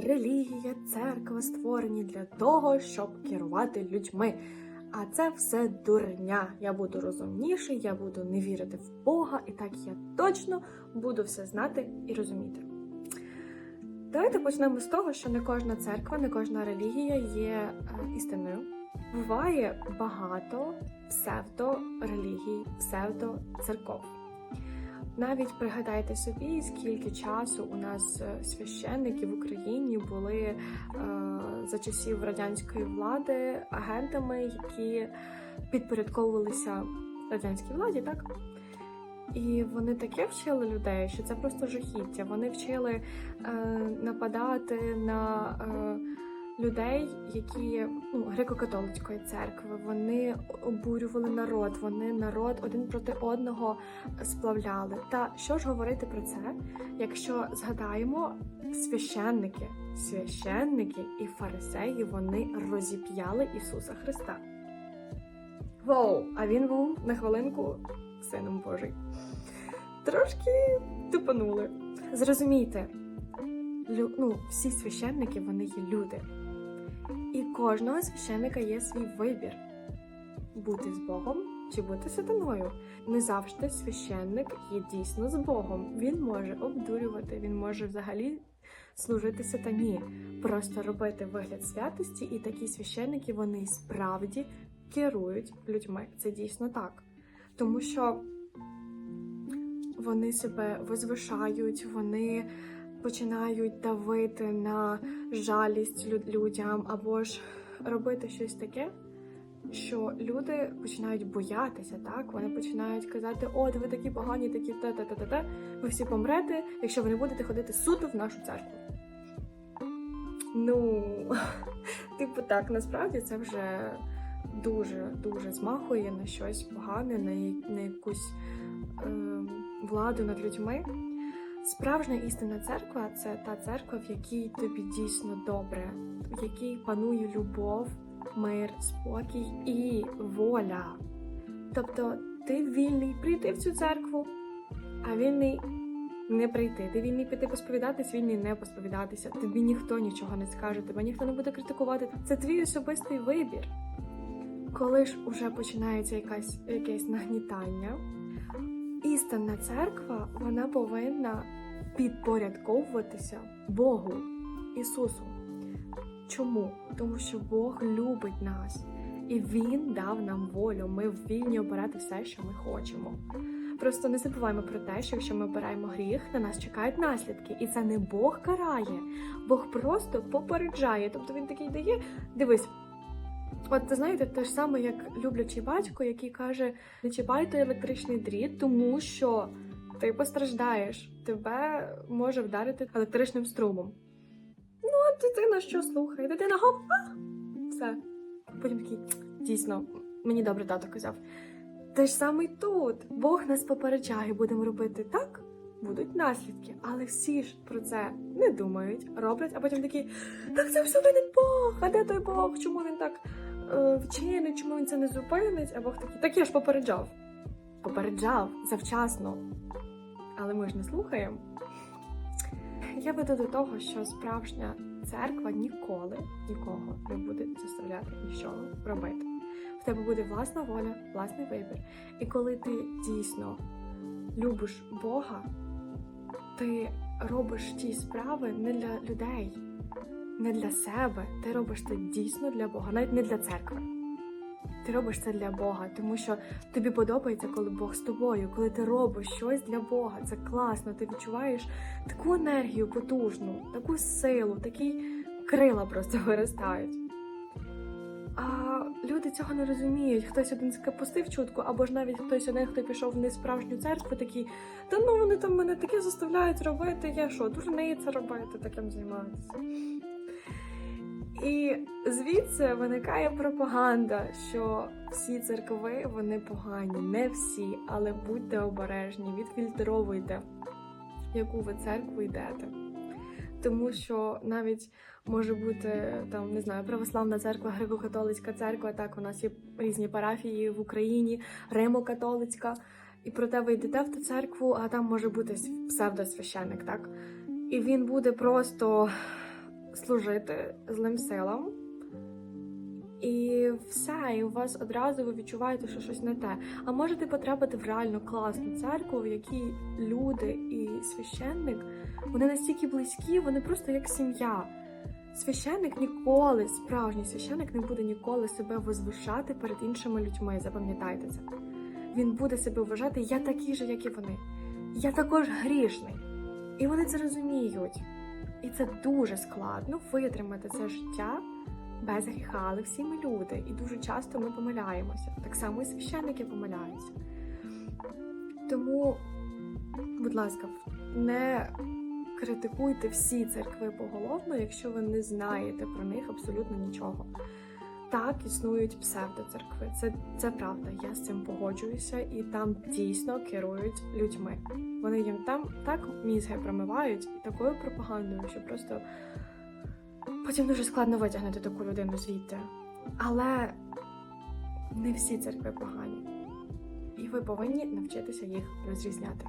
релігія, церква створені для того, щоб керувати людьми. А це все дурня. Я буду розумніший, я буду не вірити в Бога, і так я точно буду все знати і розуміти. Давайте почнемо з того, що не кожна церква, не кожна релігія є е, істинною. Буває багато псевдорелігій, псевдоцерков. Навіть пригадайте собі, скільки часу у нас е, священники в Україні були е, за часів радянської влади агентами, які підпорядковувалися радянській владі, так? І вони таке вчили людей, що це просто жахіття. Вони вчили е, нападати на е, людей, які ну, греко-католицької церкви. Вони обурювали народ, вони народ один проти одного сплавляли. Та що ж говорити про це, якщо згадаємо священники, священники і фарисеї вони розіп'яли Ісуса Христа. Воу! А він був на хвилинку сином Божий. Трошки тупанули. Зрозумійте, лю, ну, всі священники вони є люди. І кожного священника є свій вибір бути з Богом чи бути сатаною. Не завжди священник є дійсно з Богом. Він може обдурювати, він може взагалі служити сатані, просто робити вигляд святості, і такі священники вони справді керують людьми. Це дійсно так. Тому що вони себе возвишають, вони починають давити на жалість людям або ж робити щось таке, що люди починають боятися, так? Вони починають казати, от ви такі погані, такі те, те, те, те, те. Ви всі помрете, якщо ви не будете ходити суто в нашу церкву. Ну, типу, так, насправді це вже дуже дуже змахує на щось погане, на якусь е, владу над людьми. Справжня істинна церква це та церква, в якій тобі дійсно добре, в якій панує любов, мир, спокій і воля. Тобто ти вільний прийти в цю церкву, а вільний не прийти. Ти вільний піти посповідатись, вільний не посповідатися. Тобі ніхто нічого не скаже, тебе ніхто не буде критикувати. Це твій особистий вибір. Коли ж уже починається якась, якесь нагнітання, істинна церква вона повинна підпорядковуватися Богу, Ісусу. Чому? Тому що Бог любить нас, і Він дав нам волю. Ми вільні обирати все, що ми хочемо. Просто не забуваємо про те, що якщо ми обираємо гріх, на нас чекають наслідки, і це не Бог карає, Бог просто попереджає. Тобто він такий дає, дивись. От знаєте, те ж саме, як люблячий батько, який каже: не чіпайте електричний дріт, тому що ти постраждаєш, тебе може вдарити електричним струмом. Ну, а дитина що слухає? Дитина гоп, а! все. Потім такий, дійсно, мені добре тато казав. Те ж саме й тут. Бог нас попереджає, будемо робити так, будуть наслідки. Але всі ж про це не думають, роблять, а потім такі, так це все винен Бог, а де той Бог? Чому він так вчинить, чому він це не зупинить? А Бог такий, так я ж попереджав. Попереджав завчасно. Але ми ж не слухаємо. Я веду до того, що справжня церква ніколи нікого не буде заставляти нічого робити. В тебе буде власна воля, власний вибір. І коли ти дійсно любиш Бога, ти робиш ті справи не для людей, не для себе. Ти робиш це дійсно для Бога, навіть не для церкви. Ти робиш це для Бога, тому що тобі подобається, коли Бог з тобою, коли ти робиш щось для Бога. Це класно, ти відчуваєш таку енергію потужну, таку силу, такі крила просто виростають. А люди цього не розуміють. Хтось один скапустив чутку, або ж навіть хтось один, хто пішов в несправжню церкву, такий, та ну вони там мене таке заставляють робити. Я що, дурниця робити, таким займатися. І звідси виникає пропаганда, що всі церкви вони погані, не всі, але будьте обережні, відфільтровуйте, яку ви церкву йдете. Тому що навіть може бути там, не знаю, православна церква, греко-католицька церква. Так, у нас є різні парафії в Україні, Римо-католицька. І проте ви йдете в ту церкву, а там може бути псевдосвященник, так? І він буде просто служити злим силам. І все, і у вас одразу ви відчуваєте, що щось не те. А можете потрапити в реально класну церкву, в якій люди і священник вони настільки близькі, вони просто як сім'я. Священник ніколи, справжній священник не буде ніколи себе возвишати перед іншими людьми. Запам'ятайте це. Він буде себе вважати, я такий же, як і вони. Я також грішний. І вони це розуміють. І це дуже складно витримати це життя без гріха, але всі ми люди, і дуже часто ми помиляємося. Так само і священники помиляються. Тому, будь ласка, не критикуйте всі церкви поголовно, якщо ви не знаєте про них абсолютно нічого. Так, існують псевдоцеркви. Це, це правда, я з цим погоджуюся, і там дійсно керують людьми. Вони їм там так мізги промивають такою пропагандою, що просто потім дуже складно витягнути таку людину звідти. Але не всі церкви погані, і ви повинні навчитися їх розрізняти.